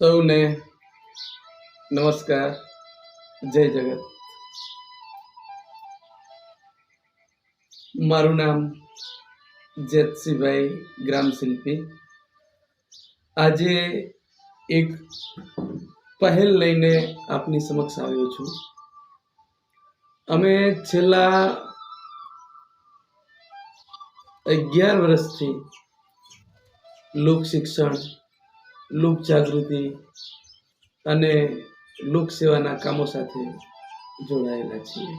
સૌને નમસ્કાર. જય જગત. મારું નામ જેતસિંહભાઈ ગ્રામ શિલ્પી આજે એક પહેલ લઈને આપની સમક્ષ આવ્યો છું. અમે છેલ્લા અગિયાર વર્ષથી લોક શિક્ષણ લોક જાગૃતિ અને લોક સેવાના કામો સાથે જોડાયેલા છીએ.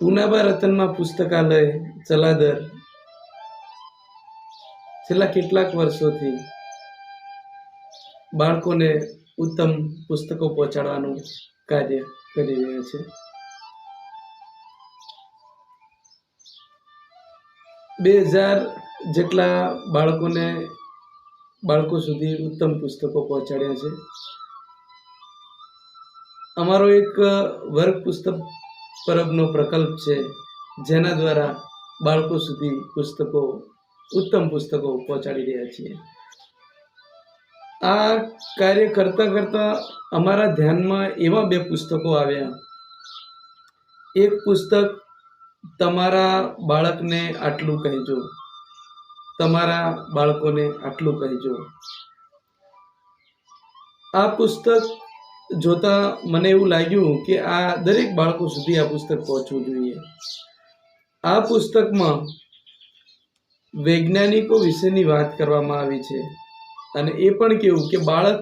પુનાબા રતનમાં પુસ્તકાલય ચલાદર છેલ્લા કેટલાક વર્ષોથી બાળકોને ઉત્તમ પુસ્તકો પહોંચાડવાનું કાર્ય કરી રહ્યા છે. બે હજાર જેટલા બાળકોને બાળકો સુધી ઉત્તમ પુસ્તકો પહોંચાડ્યા છે. અમારો એક વર્ગ પુસ્તક પરબનો પ્રકલ્પ છે, જેના દ્વારા બાળકો સુધી પુસ્તકો, ઉત્તમ પુસ્તકો પહોંચાડી રહ્યા છીએ. આ કાર્ય કરતાં કરતાં અમારા ધ્યાનમાં એવા બે પુસ્તકો આવ્યા. એક પુસ્તક તમારા બાળકને આટલું કહેજો. તમારા બાળકોને આટલું કહેજો. આ પુસ્તક જોતા મને એવું લાગ્યું કે આ દરેક બાળકો સુધી આ પુસ્તક પહોંચવું જોઈએ. આ પુસ્તકમાં વૈજ્ઞાનિકો વિશેની વાત કરવામાં આવી છે અને એ પણ કેવું કે બાળક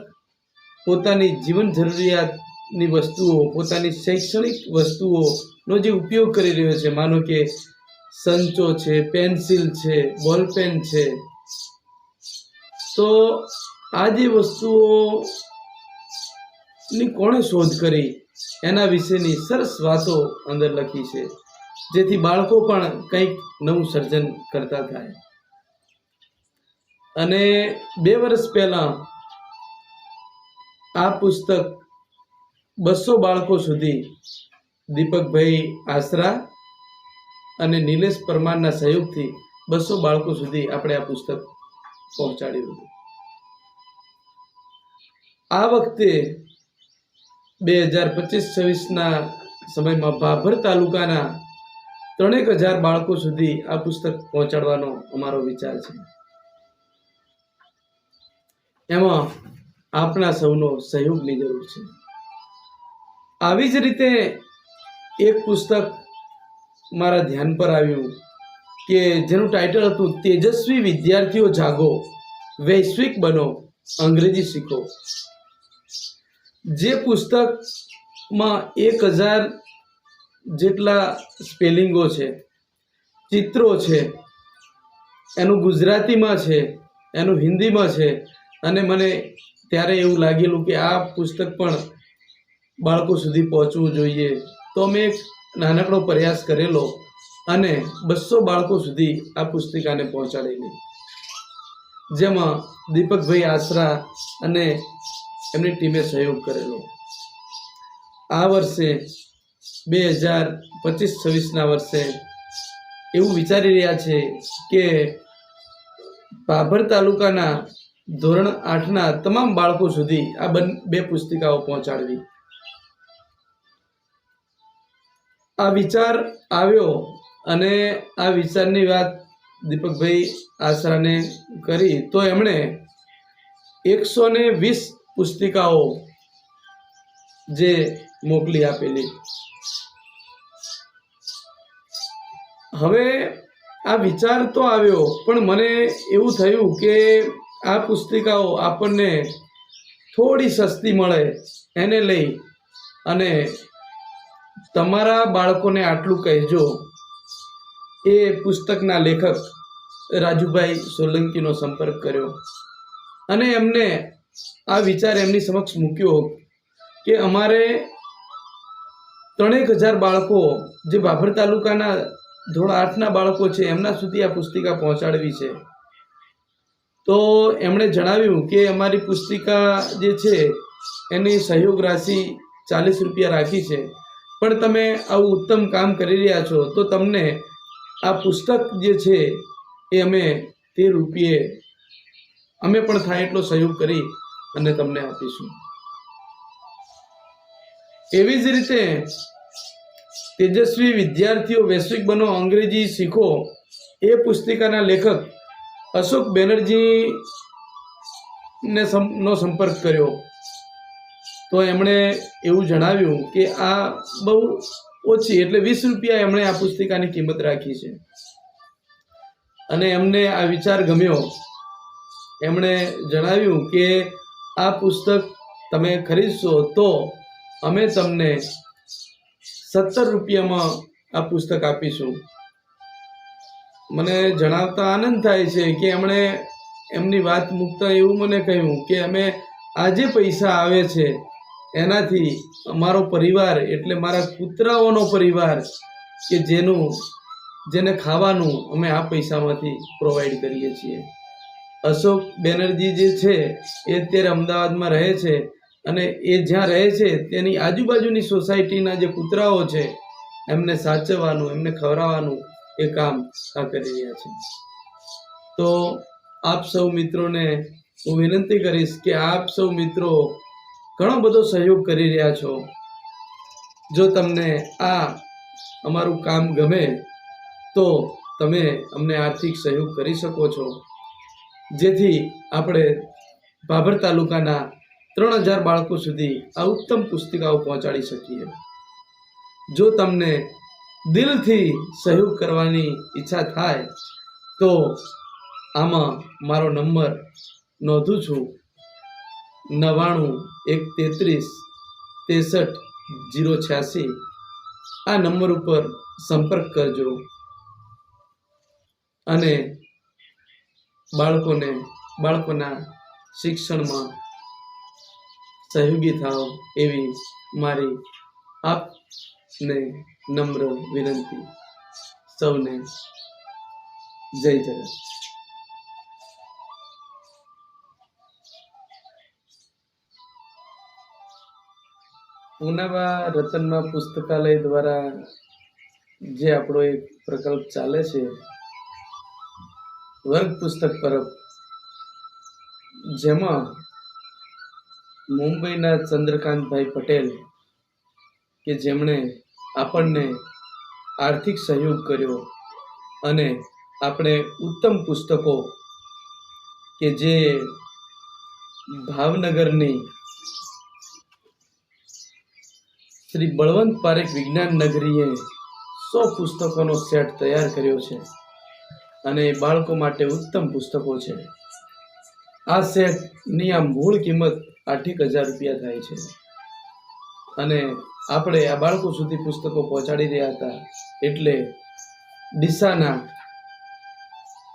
પોતાની જીવન જરૂરિયાતની વસ્તુઓ, પોતાની શૈક્ષણિક વસ્તુઓનો જે ઉપયોગ કરી રહ્યો છે, માનો કે સંચો છે, પેન્સિલ છે, બોલપેન છે, તો આ જે વસ્તુઓ ની કોણે શોધ કરી, એના વિશેની સરસ વાતો અંદર લખી છે, જેથી બાળકો પણ કંઈક નવું સર્જન કરતા થાય. અને બે વર્ષ પહેલાં આ પુસ્તક બસો બાળકો સુધી દીપકભાઈ આસરા અને નિલેશ પરમારના સહયોગથી બસો બાળકો સુધી આપણે આ પુસ્તક પહોંચાડ્યું હતું. આ વખતે બે હજાર પચીસ છવ્વીસના સમયમાં ભાભર તાલુકાના ત્રણેક હજાર બાળકો સુધી આ પુસ્તક પહોંચાડવાનો અમારો વિચાર છે. એમાં આપણા સૌનો સહયોગની જરૂર છે. આવી જ રીતે એક પુસ્તક મારા ધ્યાન પર આવ્યું કે જેનું ટાઇટલ હતું તેજસ્વી વિદ્યાર્થીઓ જાગો, વૈશ્વિક બનો, અંગ્રેજી શીખો. જે પુસ્તકમાં એક હજાર જેટલા સ્પેલિંગો છે, ચિત્રો છે, એનું ગુજરાતીમાં છે, એનું હિન્દીમાં છે, અને મને ત્યારે એવું લાગેલું કે આ પુસ્તક પણ બાળકો સુધી પહોંચવું જોઈએ. તો મેં એક નાનકડો પ્રયાસ કરેલો અને બસો બાળકો સુધી આ પુસ્તિકાને પહોંચાડેલી જેમાં દીપકભાઈ આશરા અને એમની ટીમે સહયોગ કરેલો. આ વર્ષે બે હજાર પચીસ છવ્વીસના વર્ષે એવું વિચારી રહ્યા છે કે ભાભર તાલુકાના ધોરણ આઠના તમામ બાળકો સુધી આ બન, બે પુસ્તિકાઓ પહોંચાડવી. આ વિચાર આવ્યો અને આ વિચારની વાત દીપકભાઈ આસરાને કરી, તો એમણે એકસો ને વીસ પુસ્તિકાઓ જે મોકલી આપેલી. હવે આ વિચાર તો આવ્યો, પણ મને એવું થયું કે આ પુસ્તિકાઓ આપણને થોડી સસ્તી મળે એને લઈ અને તમારા બાળકોને આટલું કહેજો. એ પુસ્તકના લેખક રાજુભાઈ સોલંકીનો સંપર્ક કર્યો. અને એમને આ વિચાર એમની સમક્ષ મૂક્યો કે અમારે ત્રણેક હજાર બાળકો જે બાભર તાલુકાના ધોરણ આઠના બાળકો છે, એમના સુધી આ પુસ્તિકા પહોંચાડવી છે. તો એમણે જણાવ્યું કે અમારી પુસ્તિકા જે છે, એની સહયોગ રાશિ ચાલીસ રૂપિયા રાખી છે. પણ તમે આવું ઉત્તમ કામ કરી રહ્યા છો, તો તમને આ પુસ્તક જે છે એ અમે તે રૂપિયે અમે પણ થાય એટલો સહયોગ કરી અને તમને આપીશું. એવી જ રીતે તેજસ્વી વિદ્યાર્થીઓ વૈશ્વિક બનો, અંગ્રેજી શીખો, એ પુસ્તિકાના લેખક અશોક બેનર્જી ને નો સંપર્ક કર્યો. તો એમણે એવું જણાવ્યું કે આ બહુ ઓછી, એટલે વીસ રૂપિયા એમણે આ પુસ્તિકાની કિંમત રાખી છે. અને એમને આ વિચાર ગમ્યો. એમણે જણાવ્યું કે આ પુસ્તક તમે ખરીદશો તો અમે તમને સત્તર રૂપિયામાં આ પુસ્તક આપીશું. મને જણાવતા આનંદ થાય છે કે એમણે એમની વાત મૂકતા એવું મને કહ્યું કે અમે આ જે પૈસા આવે છે એનાથી અમારો પરિવાર એટલે મારા કૂતરાઓનો પરિવાર કે જેનું, જેને ખાવાનું અમે આ પૈસામાંથી પ્રોવાઈડ કરીએ છીએ. અશોક બેનર્જી જે છે, એ અત્યારે અમદાવાદમાં રહે છે અને એ જ્યાં રહે છે, તેની આજુબાજુની સોસાયટીના જે કૂતરાઓ છે, એમને સાચવવાનું, એમને ખવડાવવાનું એ કામ આ કરી રહ્યા છે. તો આપ સૌ મિત્રોને હું વિનંતી કરીશ કે આપ સૌ મિત્રો ઘણો બધો સહયોગ કરી રહ્યા છો. જો તમને આ અમારું કામ ગમે, તો તમે અમને આર્થિક સહયોગ કરી શકો છો. જેથી આપણે ભાભર તાલુકાના ત્રણ હજાર બાળકો સુધી આ ઉત્તમ પુસ્તિકાઓ પહોંચાડી શકીએ. જો તમને દિલથી સહયોગ કરવાની ઈચ્છા થાય, તો આમાં મારો નંબર નોંધું છું. નવ્વાણું, એક તેત્રીસ ત્રેસઠ જીરો છ્યાસી. આ નંબર ઉપર સંપર્ક કરજો અને બાળકોને, બાળકોના શિક્ષણમાં સહયોગી થાવ એવી મારી આપને નમ્ર વિનંતી. સૌને જય જગત. પુનાવા રતનમાં પુસ્તકાલય દ્વારા જે આપણો એક પ્રકલ્પ ચાલે છે, વર્ગ પુસ્તક પરબ, જેમાં મુંબઈના ચંદ્રકાંતભાઈ પટેલ કે જેમણે આપણને આર્થિક સહયોગ કર્યો અને આપણે ઉત્તમ પુસ્તકો કે જે ભાવનગરની શ્રી બળવંત પારેખ વિજ્ઞાન નગરીએ સો પુસ્તકોનો સેટ તૈયાર કર્યો છે અને એ બાળકો માટે ઉત્તમ પુસ્તકો છે. આ સેટની આ મૂળ કિંમત આઠેક હજાર રૂપિયા થાય છે. અને આપણે આ બાળકો સુધી પુસ્તકો પહોંચાડી રહ્યા હતા એટલે ડીસાના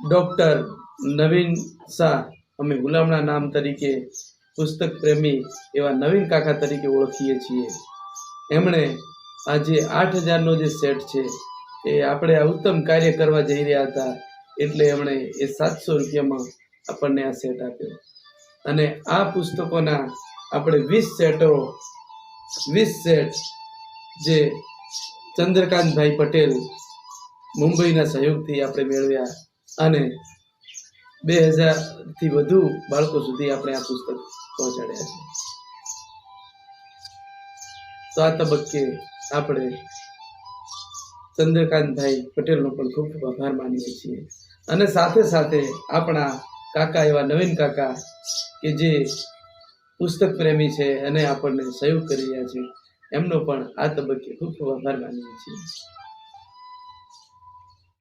ડૉક્ટર નવીન શાહ, અમે ગુલામના નામ તરીકે પુસ્તક પ્રેમી એવા નવીન કાકા તરીકે ઓળખીએ છીએ. એમણે આ જે આઠ હજારનો જે સેટ છે, એ આપણે આ ઉત્તમ કાર્ય કરવા જઈ રહ્યા હતા, એટલે એમણે એ સાતસો રૂપિયામાં આપણને આ સેટ આપ્યો. અને આ પુસ્તકોના આપણે વીસ સેટો, વીસ સેટ જે ચંદ્રકાંતભાઈ પટેલ મુંબઈના સહયોગથી આપણે મેળવ્યા અને બે હજારથી વધુ બાળકો સુધી આપણે આ પુસ્તક પહોંચાડ્યા છે. આ તબક્કે આપણે ચંદ્રકાંતભાઈ પટેલનો પણ ખૂબ ખૂબ આભાર માનીએ છીએ. અને સાથે સાથે આપણા કાકા એવા નવીન કાકા કે જે પુસ્તક પ્રેમી છે અને આપણને સહયોગ કરી રહ્યા છે, એમનો પણ આ તબક્કે ખૂબ ખૂબ આભાર માનીએ છીએ.